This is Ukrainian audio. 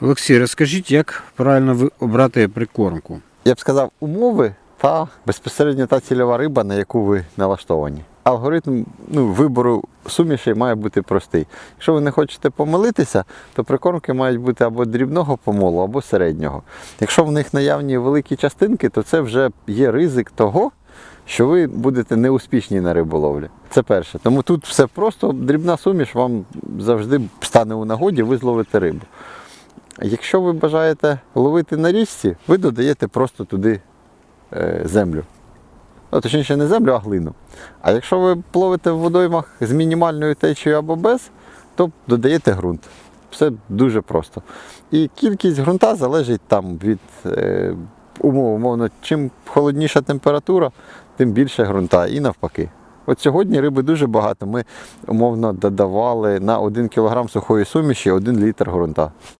Олексій, розкажіть, як правильно ви обрати прикормку? Я б сказав, умови та безпосередньо та цільова риба, на яку ви налаштовані. Алгоритм ну, вибору сумішей має бути простий. Якщо ви не хочете помилитися, то прикормки мають бути або дрібного помолу, або середнього. Якщо в них наявні великі частинки, то це вже є ризик того, що ви будете неуспішні на риболовлі. Це перше. Тому тут все просто дрібна суміш вам завжди стане у нагоді, ви зловите рибу. Якщо ви бажаєте ловити на річці, ви додаєте просто туди е, землю. Ну, точніше, не землю, а глину. А якщо ви пловите в водоймах з мінімальною течією або без, то додаєте ґрунт. Все дуже просто. І кількість ґрунта залежить там від е, умов. Умовно, чим холодніша температура, тим більше ґрунта. І навпаки. От сьогодні риби дуже багато. Ми умовно додавали на 1 кг сухої суміші 1 літр ґрунта.